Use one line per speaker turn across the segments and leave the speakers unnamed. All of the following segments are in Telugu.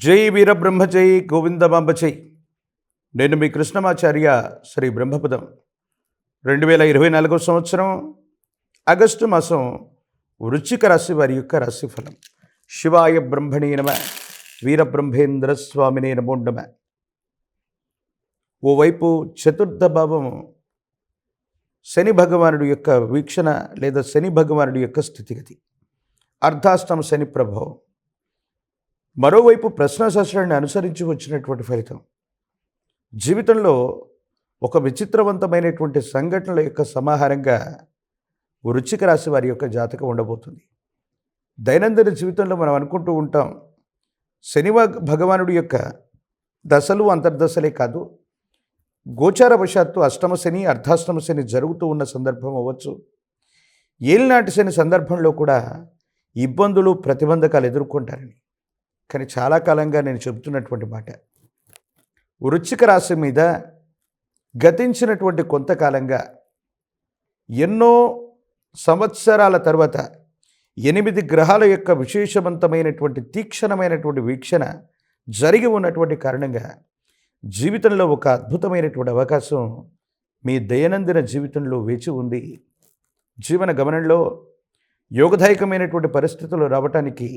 జై వీరబ్రహ్మ జై గోవిందమాంబ జై నేను మీ కృష్ణమాచార్య శ్రీ బ్రహ్మపదం. రెండు వేల ఇరవై నాలుగో సంవత్సరం ఆగస్టు మాసం వృచ్చిక రాశి వారి యొక్క రాశిఫలం. శివాయ బ్రహ్మణే నమ వీరబ్రహ్మేంద్ర స్వామినే నమోండమ ఓవైపు చతుర్థ భావం శని భగవానుడి యొక్క వీక్షణ లేదా శని భగవానుడి యొక్క స్థితిగతి. అర్ధాష్టమ శని ప్రభావం. మరోవైపు ప్రశ్నాశాస్త్రాన్ని అనుసరించి వచ్చినటువంటి ఫలితం. జీవితంలో ఒక విచిత్రవంతమైనటువంటి సంఘటనల యొక్క సమాహారంగా వృచ్చిక రాశి వారి యొక్క జాతకం ఉండబోతుంది. దైనందిన జీవితంలో మనం అనుకుంటూ ఉంటాం శనివ భగవానుడి యొక్క దశలు అంతర్దశలే కాదు గోచార వశాత్తు అష్టమ శని అర్ధాష్టమ శని జరుగుతూ ఉన్న సందర్భం అవ్వచ్చు. ఏలినాటి శని సందర్భంలో కూడా ఇబ్బందులు ప్రతిబంధకాలు ఎదుర్కొంటారని. కానీ చాలా కాలంగా నేను చెబుతున్నటువంటి మాట. వృచ్చిక రాశి మీద గతించినటువంటి కొంతకాలంగా ఎన్నో సంవత్సరాల తర్వాత ఎనిమిది గ్రహాల యొక్క విశేషవంతమైనటువంటి తీక్షణమైనటువంటి వీక్షణ జరిగి ఉన్నటువంటి కారణంగా జీవితంలో ఒక అద్భుతమైనటువంటి అవకాశం మీ దైనందిన జీవితంలో వేచి ఉంది. జీవన గమనంలో యోగదాయకమైనటువంటి పరిస్థితులు రావటానికి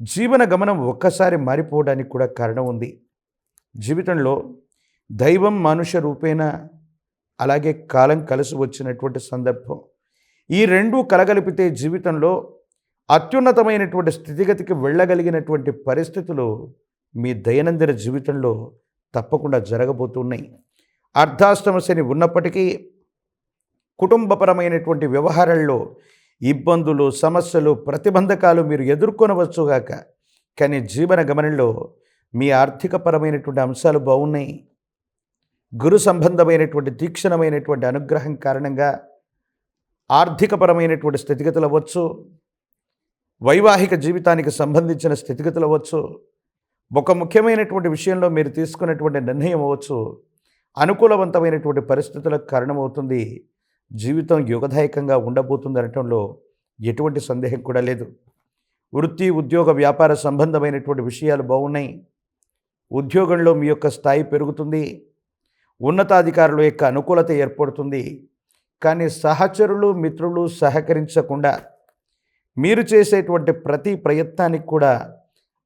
జీవన గమనం ఒక్కసారి మారిపోవడానికి కూడా కారణం ఉంది. జీవితంలో దైవం మనుష్య రూపేణ అలాగే కాలం కలిసి వచ్చినటువంటి సందర్భం. ఈ రెండు కలగలిపితే జీవితంలో అత్యున్నతమైనటువంటి స్థితిగతికి వెళ్ళగలిగినటువంటి పరిస్థితులు మీ దైనందిన జీవితంలో తప్పకుండా జరగబోతున్నాయి. అర్ధాష్టమ శని ఉన్నప్పటికీ కుటుంబపరమైనటువంటి వ్యవహారాల్లో ఇబ్బందులు సమస్యలు ప్రతిబంధకాలు మీరు ఎదుర్కొనవచ్చుగాక కానీ జీవన గమనంలో మీ ఆర్థికపరమైనటువంటి అంశాలు బాగున్నాయి. గురు సంబంధమైనటువంటి తీక్షణమైనటువంటి అనుగ్రహం కారణంగా ఆర్థికపరమైనటువంటి స్థితిగతులు అవ్వచ్చు. వైవాహిక జీవితానికి సంబంధించిన స్థితిగతులు అవ్వచ్చు. ఒక ముఖ్యమైనటువంటి విషయంలో మీరు తీసుకున్నటువంటి నిర్ణయం అవ్వచ్చు. అనుకూలవంతమైనటువంటి పరిస్థితులకు కారణమవుతుంది. జీవితం యుగదాయకంగా ఉండబోతుంది అనటంలో ఎటువంటి సందేహం కూడా లేదు. వృత్తి ఉద్యోగ వ్యాపార సంబంధమైనటువంటి విషయాలు బాగున్నాయి. ఉద్యోగంలో మీ యొక్క స్థాయి పెరుగుతుంది. ఉన్నతాధికారుల యొక్క అనుకూలత ఏర్పడుతుంది. కానీ సహచరులు మిత్రులు సహకరించకుండా మీరు చేసేటువంటి ప్రతి ప్రయత్నానికి కూడా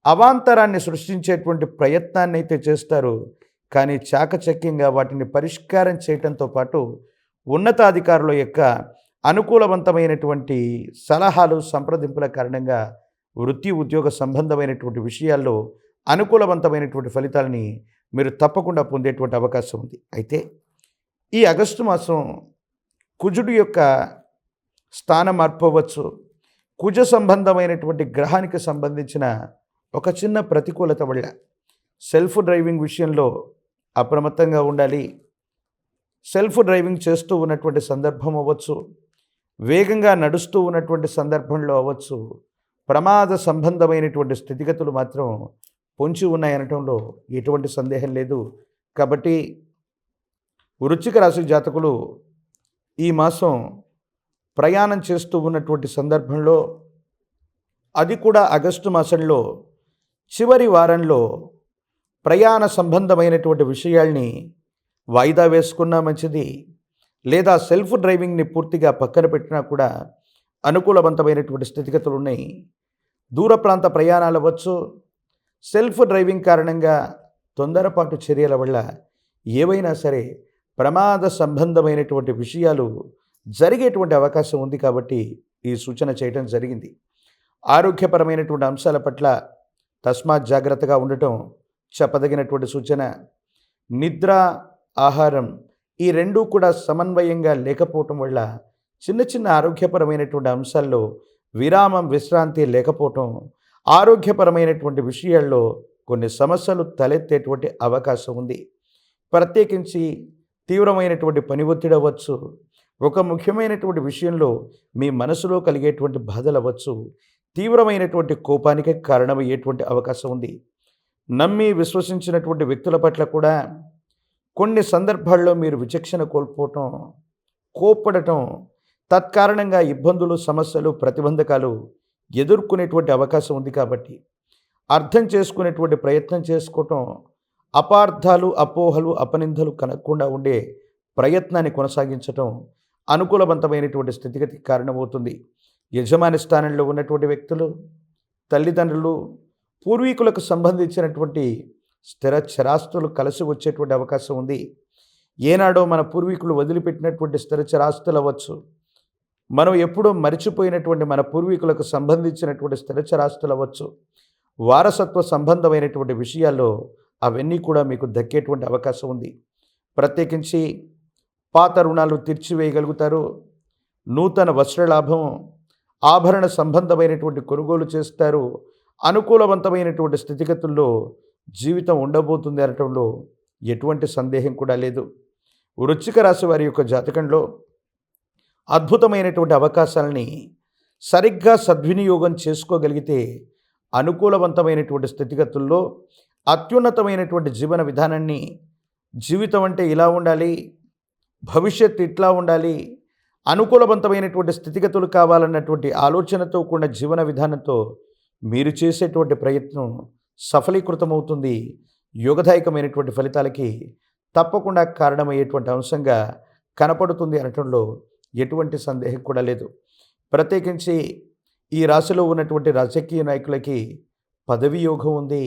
అవాంతరాన్ని సృష్టించేటువంటి ప్రయత్నాన్ని అయితే చేస్తారు. కానీ చాకచక్యంగా వాటిని పరిష్కారం చేయడంతో పాటు ఉన్నతాధికారుల యొక్క అనుకూలవంతమైనటువంటి సలహాలు సంప్రదింపుల కారణంగా వృత్తి ఉద్యోగ సంబంధమైనటువంటి విషయాల్లో అనుకూలవంతమైనటువంటి ఫలితాలని మీరు తప్పకుండా పొందేటువంటి అవకాశం ఉంది. అయితే ఈ ఆగస్టు మాసం కుజుడు యొక్క స్థానం మార్పు కుజ సంబంధమైనటువంటి గ్రహానికి సంబంధించిన ఒక చిన్న ప్రతికూలత వల్ల సెల్ఫ్ డ్రైవింగ్ విషయంలో అప్రమత్తంగా ఉండాలి. సెల్ఫ్ డ్రైవింగ్ చేస్తూ ఉన్నటువంటి సందర్భం అవ్వచ్చు. వేగంగా నడుస్తూ ఉన్నటువంటి సందర్భంలో అవ్వచ్చు. ప్రమాద సంబంధమైనటువంటి స్థితిగతులు మాత్రం పొంచి ఉన్నాయనటంలో ఎటువంటి సందేహం లేదు. కాబట్టి వృచ్చిక రాశి జాతకులు ఈ మాసం ప్రయాణం చేస్తూ ఉన్నటువంటి సందర్భంలో అది కూడా ఆగస్టు మాసంలో చివరి వారంలో ప్రయాణ సంబంధమైనటువంటి విషయాల్ని వాయిదా వేసుకున్నా మంచిది. లేదా సెల్ఫ్ డ్రైవింగ్ని పూర్తిగా పక్కన పెట్టినా కూడా అనుకూలవంతమైనటువంటి స్థితిగతులు ఉన్నాయి. దూర ప్రాంత ప్రయాణాలు అవ్వచ్చు. సెల్ఫ్ డ్రైవింగ్ కారణంగా తొందరపాటు చర్యల వల్ల ఏవైనా సరే ప్రమాద సంబంధమైనటువంటి విషయాలు జరిగేటువంటి అవకాశం ఉంది కాబట్టి ఈ సూచన చేయడం జరిగింది. ఆరోగ్యపరమైనటువంటి అంశాల పట్ల తస్మాత్ జాగ్రత్తగా ఉండటం చెప్పదగినటువంటి సూచన. నిద్ర ఆహారం ఈ రెండూ కూడా సమన్వయంగా లేకపోవటం వల్ల చిన్న చిన్న ఆరోగ్యపరమైనటువంటి అంశాల్లో విరామం విశ్రాంతి లేకపోవటం ఆరోగ్యపరమైనటువంటి విషయాల్లో కొన్ని సమస్యలు తలెత్తేటువంటి అవకాశం ఉంది. ప్రత్యేకించి తీవ్రమైనటువంటి పని ఒత్తిడి అవ్వచ్చు ఒక ముఖ్యమైనటువంటి విషయంలో మీ మనసులో కలిగేటువంటి బాధలు అవ్వచ్చు తీవ్రమైనటువంటి కోపానికి కారణమయ్యేటువంటి అవకాశం ఉంది. నమ్మి విశ్వసించినటువంటి వ్యక్తుల పట్ల కూడా కొన్ని సందర్భాల్లో మీరు విచక్షణ కోల్పోవటం కోప్పడటం తత్కారణంగా ఇబ్బందులు సమస్యలు ప్రతిబంధకాలు ఎదుర్కొనేటువంటి అవకాశం ఉంది కాబట్టి అర్థం చేసుకునేటువంటి ప్రయత్నం చేసుకోవటం అపార్థాలు అపోహలు అపనిందలు కనకుండా ఉండే ప్రయత్నాన్ని కొనసాగించటం అనుకూలవంతమైనటువంటి స్థితిగతికి కారణమవుతుంది. యజమాని స్థానంలో ఉన్నటువంటి వ్యక్తులు తల్లిదండ్రులు పూర్వీకులకు సంబంధించినటువంటి స్థిర చరాస్తులు కలిసి వచ్చేటువంటి అవకాశం ఉంది. ఏనాడో మన పూర్వీకులు వదిలిపెట్టినటువంటి స్థిర చరాస్తులు అవ్వచ్చు. మనం ఎప్పుడో మరిచిపోయినటువంటి మన పూర్వీకులకు సంబంధించినటువంటి స్థిర చరాస్తులు అవ్వచ్చు. వారసత్వ సంబంధమైనటువంటి విషయాల్లో అవన్నీ కూడా మీకు దక్కేటువంటి అవకాశం ఉంది. ప్రత్యేకించి పాత రుణాలు తీర్చివేయగలుగుతారు. నూతన వస్త్రలాభం ఆభరణ సంబంధమైనటువంటి కొనుగోలు చేస్తారు. అనుకూలవంతమైనటువంటి స్థితిగతుల్లో జీవితం ఉండబోతుంది అనటంలో ఎటువంటి సందేహం కూడా లేదు. వృచ్చిక రాశి వారి యొక్క జాతకంలో అద్భుతమైనటువంటి అవకాశాలని సరిగ్గా సద్వినియోగం చేసుకోగలిగితే అనుకూలవంతమైనటువంటి స్థితిగతుల్లో అత్యున్నతమైనటువంటి జీవన విధానాన్ని జీవితం అంటే ఇలా ఉండాలి భవిష్యత్ ఇట్లా ఉండాలి అనుకూలవంతమైనటువంటి స్థితిగతులు కావాలన్నటువంటి ఆలోచనతో కూడిన జీవన విధానంతో మీరు చేసేటువంటి ప్రయత్నం సఫలీకృతమవుతుంది. యోగదాయకమైనటువంటి ఫలితాలకి తప్పకుండా కారణమయ్యేటువంటి అంశంగా కనపడుతుంది అనటంలో ఎటువంటి సందేహం కూడా లేదు. ప్రత్యేకించి ఈ రాశిలో ఉన్నటువంటి రాజకీయ నాయకులకి పదవి యోగం ఉంది.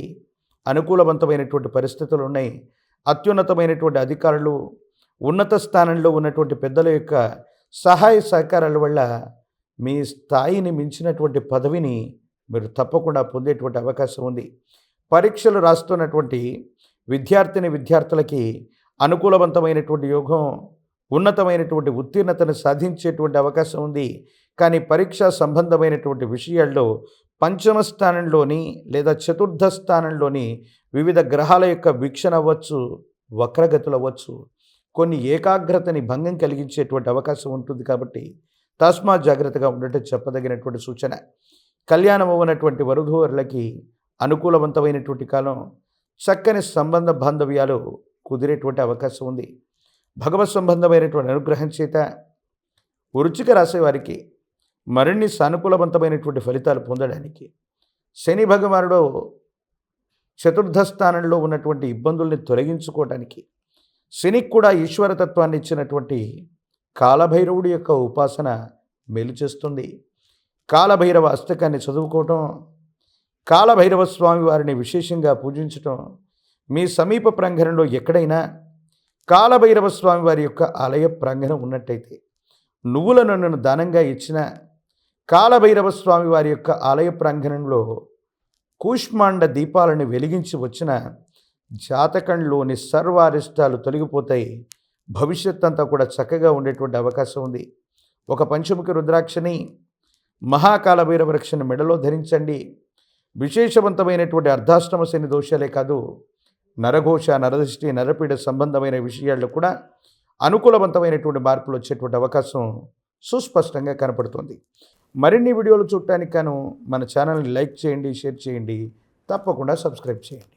అనుకూలవంతమైనటువంటి పరిస్థితులు ఉన్నాయి. అత్యున్నతమైనటువంటి అధికారులు ఉన్నత స్థానంలో ఉన్నటువంటి పెద్దల యొక్క సహాయ సహకారాల వల్ల మీ స్థాయిని మించినటువంటి పదవిని మీరు తప్పకుండా పొందేటువంటి అవకాశం ఉంది. పరీక్షలు రాస్తున్నటువంటి విద్యార్థిని విద్యార్థులకి అనుకూలవంతమైనటువంటి యోగం ఉన్నతమైనటువంటి ఉత్తీర్ణతను సాధించేటువంటి అవకాశం ఉంది. కానీ పరీక్షా సంబంధమైనటువంటి విషయాల్లో పంచమ స్థానంలోని లేదా చతుర్థ స్థానంలోని వివిధ గ్రహాల యొక్క వీక్షణ అవ్వచ్చు వక్రగతులు అవ్వచ్చు. కొన్ని ఏకాగ్రతని భంగం కలిగించేటువంటి అవకాశం ఉంటుంది కాబట్టి తస్మా జాగ్రత్తగా ఉండటం చెప్పదగినటువంటి సూచన. కళ్యాణం అవ్వనటువంటి వరుధువరులకి అనుకూలవంతమైనటువంటి కాలం చక్కని సంబంధ బాంధవ్యాలు కుదిరేటువంటి అవకాశం ఉంది. భగవత్ సంబంధమైనటువంటి అనుగ్రహం చేత వృచ్చిక రాసేవారికి మరిన్ని సానుకూలవంతమైనటువంటి ఫలితాలు పొందడానికి శని భగవానుడు చతుర్థ స్థానంలో ఉన్నటువంటి ఇబ్బందుల్ని తొలగించుకోవడానికి శనికి కూడా ఈశ్వరతత్వాన్ని ఇచ్చినటువంటి కాలభైరవుడి యొక్క ఉపాసన మేలు చేస్తుంది. కాలభైరవ అష్టకాన్ని చదువుకోవటం కాలభైరవ స్వామి వారిని విశేషంగా పూజించటం మీ సమీప ప్రాంగణంలో ఎక్కడైనా కాలభైరవ స్వామి వారి యొక్క ఆలయ ప్రాంగణం ఉన్నట్టయితే నువ్వులను నన్ను దానంగా ఇచ్చిన కాలభైరవ స్వామి వారి యొక్క ఆలయ ప్రాంగణంలో కూష్మాండ దీపాలను వెలిగించి వచ్చిన జాతకంలోని సర్వారిష్టాలు తొలగిపోతాయి. భవిష్యత్ అంతా కూడా చక్కగా ఉండేటువంటి అవకాశం ఉంది. ఒక పంచముఖి రుద్రాక్షని మహాకాల వృక్షను మెడలో ధరించండి. విశేషవంతమైనటువంటి అర్ధాష్టమ శని దోషాలే కాదు నరఘోష నరదృష్టి నరపీడ సంబంధమైన విషయాల్లో కూడా అనుకూలవంతమైనటువంటి మార్పులు వచ్చేటువంటి అవకాశం సుస్పష్టంగా కనపడుతుంది. మరిన్ని వీడియోలు చూడటానికి గాను మన ఛానల్ని లైక్ చేయండి షేర్ చేయండి తప్పకుండా సబ్స్క్రైబ్ చేయండి.